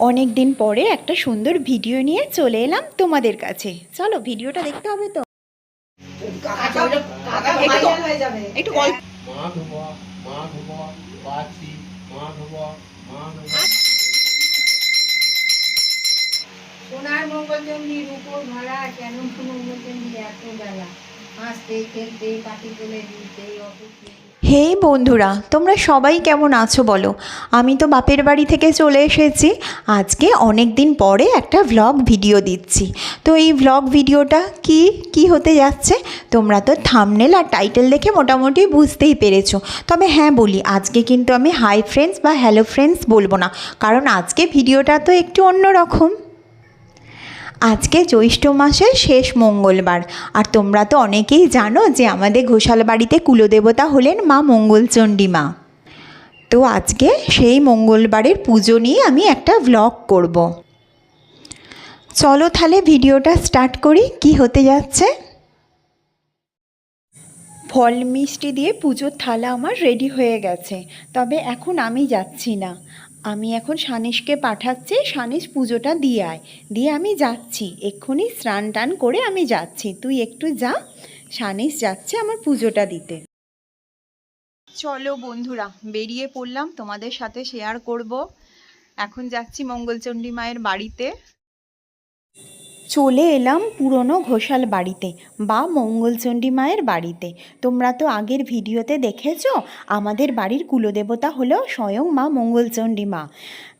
অনেক দিন পরে একটা সুন্দর ভিডিও নিয়ে চলে এলাম তোমাদের কাছে। চলো, ভিডিওটা দেখতে হবে তো। সোনার মঙ্গলচন্ডী রূপোর ভাড়া কেন মঙ্গলচন্ডী এত বেলা। হে বন্ধুরা, তোমরা সবাই কেমন আছো বলো? আমি তো বাপের বাড়ি থেকে চলে এসেছি। আজকে অনেক দিন পরে একটা ভ্লগ ভিডিও দিচ্ছি। তো এই ভ্লগ ভিডিওটা কি? কি হতে যাচ্ছে? তোমরা তো থামনেল আর টাইটেল দেখে মোটামুটি বুঝতেই পেরেছ। তবে হ্যাঁ বলি, আজকে কিন্তু আমি হাই ফ্রেন্ডস বা হ্যালো ফ্রেন্ডস বলব না। কারণ আজকে ভিডিওটা তো একটু অন্যরকম। আজকে জ্যৈষ্ঠ মাসের শেষ মঙ্গলবার। আর তোমরা তো অনেকেই জানো যে আমাদের ঘোষাল বাড়িতে কুলদেবতা হলেন মা মঙ্গলচণ্ডী মা তো আজকে সেই মঙ্গলবারের পুজো নিয়ে আমি একটা ভ্লগ করব। চলো তাহলে ভিডিওটা স্টার্ট করি, কি হতে যাচ্ছে? ফল মিষ্টি দিয়ে পুজোর থালা আমার রেডি হয়ে গেছে, তবে এখন আমি যাচ্ছি না। আমি এখন সানিশকে পাঠাচ্ছি, সানিশ পুজোটা দিয়ে আয়। দিয়ে আমি যাচ্ছি। এক্ষুনি স্নান টান করে আমি যাচ্ছি। তুই একটু যা। সানিশ যাচ্ছে আমার পুজোটা দিতে। চলো বন্ধুরা, বেরিয়ে পড়লাম। তোমাদের সাথে শেয়ার করব। এখন যাচ্ছি মঙ্গলচণ্ডী মায়ের বাড়িতে। চলে এলাম পুরনো ঘোষাল বাড়িতে বা মঙ্গলচণ্ডী মায়ের বাড়িতে। তোমরা তো আগের ভিডিওতে দেখেছ, আমাদের বাড়ির কুলদেবতা হলো স্বয়ং মা মঙ্গলচণ্ডী মা।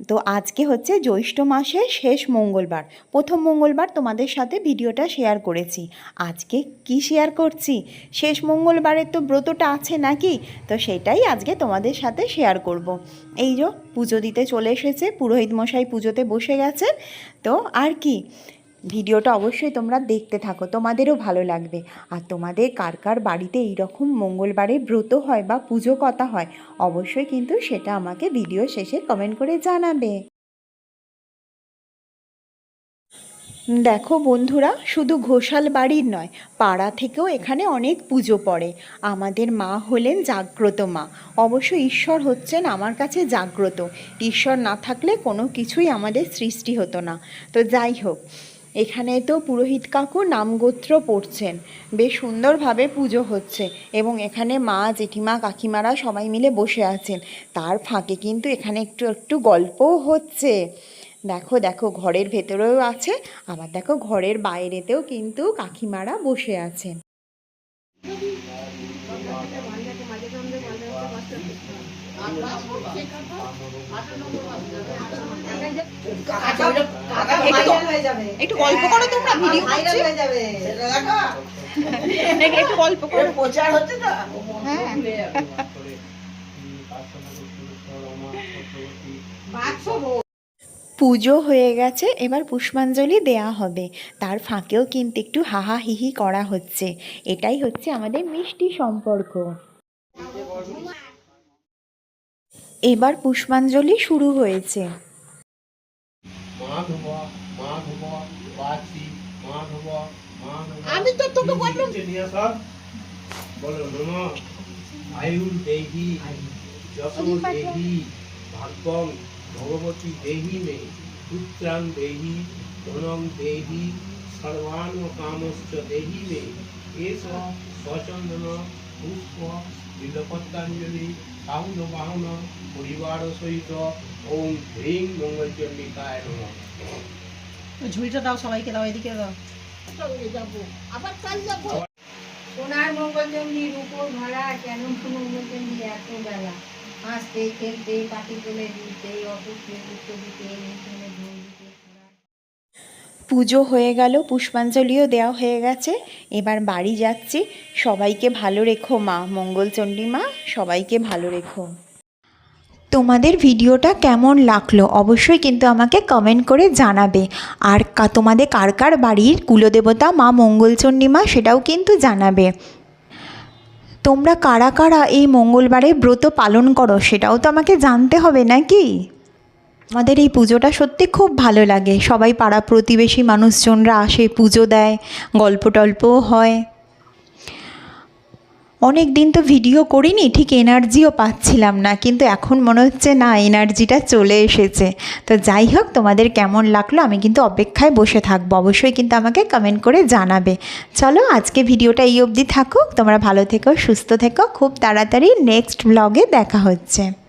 তো আজকে হচ্ছে জ্যৈষ্ঠ মাসের শেষ মঙ্গলবার। প্রথম মঙ্গলবার তোমাদের সাথে ভিডিওটা শেয়ার করেছি। আজকে কি শেয়ার করছি? শেষ মঙ্গলবারের তো ব্রতটা আছে নাকি? তো সেটাই আজকে তোমাদের সাথে শেয়ার করব। এই যে পুজো দিতে চলে এসেছে, পুরোহিত মশাই পুজোতে বসে গেছেন। তো আর কি ভিডিওটা অবশ্যই তোমরা দেখতে থাকো, তোমাদেরও ভালো লাগবে। আর তোমাদের কার কার বাড়িতে এইরকম মঙ্গলবারে ব্রত হয় বা পুজো কথা হয়, অবশ্যই কিন্তু সেটা আমাকে ভিডিও শেষে কমেন্ট করে জানাবে। দেখো বন্ধুরা, শুধু ঘোষাল বাড়ির নয়, পাড়া থেকেও এখানে অনেক পুজো পড়ে। আমাদের মা হলেন জাগ্রত মা। অবশ্য ঈশ্বর হচ্ছেন আমার কাছে জাগ্রত। ঈশ্বর না থাকলে কোনো কিছুই আমাদের সৃষ্টি হতো না। তো যাই হোক এখানে তো পুরোহিত কাকু নামগোত্র পড়ছেন। বেশ সুন্দরভাবে পুজো হচ্ছে এবং এখানে মা, জেঠিমা, কাকিমারা সবাই মিলে বসে আছেন। তার ফাঁকে কিন্তু এখানে একটু একটু গল্পও হচ্ছে। দেখো দেখো, ঘরের ভেতরেও আছে। আবার দেখো, ঘরের বাইরেতেও কিন্তু কাকিমারা বসে আছেন। একটু গল্প করো তোমরা ভিডিও একটু গল্প করো। প্রচার হচ্ছে তো? হ্যাঁ। পুজো হয়ে গেছে এবার পুষ্পাঞ্জলি দেয়া হবে। তার ফাঁকেও কিন্তু একটু হাহা হিহি করা হচ্ছে। এটাই হচ্ছে আমাদের মিষ্টি সম্পর্ক। এবার পুষ্পাঞ্জলি শুরু হয়েছে। আমি তো তোকে বললাম। বলো আয়ুর দেহি যশো দেহি ভাগ্যম ভগবতী দেহি মে পুত্রাং দেহি ধনং দেহি সর্বান কামশ্চ দেহি মে। এস সচন্দন পুষ্প বিলপত্তাঞ্জলি বাহুন বাহুন পরিবার সহিত ওম হ্রিং মঙ্গলচন্ডিকায় নমঃ। ঝুড়িটা দাও সবাইকে দাও এদিকে দাও। সঙ্গে যাব আবার কাল যাব। সোনার মঙ্গলচন্ডী রূপোর ভাড়া কেন মঙ্গলচন্ডী এত বেলা? হাসতে খেলতে পাটি তুলে দিতে অসুখে দিতে দিতে পুজো হয়ে গেল, পুষ্পাঞ্জলিও দেওয়া হয়ে গেছে। এবার বাড়ি যাচ্ছি। সবাইকে ভালো রেখো মা মঙ্গলচণ্ডী মা সবাইকে ভালো রেখো। তোমাদের ভিডিওটা কেমন লাগল অবশ্যই কিন্তু আমাকে কমেন্ট করে জানাবে। আর তোমাদের কার কার বাড়ির কুলদেবতা মা মঙ্গলচণ্ডী মা সেটাও কিন্তু জানাবে। তোমরা কারা কারা এই মঙ্গলবারে ব্রত পালন করো সেটাও তো আমাকে জানতে হবে নাকি? আমাদের এই পুজোটা সত্যি খুব ভালো লাগে। সবাই পাড়া প্রতিবেশী মানুষজনরা আসে, পুজো দেয়, গল্প টল্পও হয়। অনেক দিন তো ভিডিও করিনি, ঠিক এনার্জিও পাচ্ছিলাম না, কিন্তু এখন মনে হচ্ছে না, এনার্জিটা চলে এসেছে। তো যাই হোক, তোমাদের কেমন লাগল আমি কিন্তু অপেক্ষায় বসে থাকব। অবশ্যই কিন্তু আমাকে কমেন্ট করে জানাবে। চলো, আজকে ভিডিওটা এই অবধি থাকুক। তোমরা ভালো থেকো, সুস্থ থেকো। খুব তাড়াতাড়ি নেক্সট ব্লগে দেখা হচ্ছে।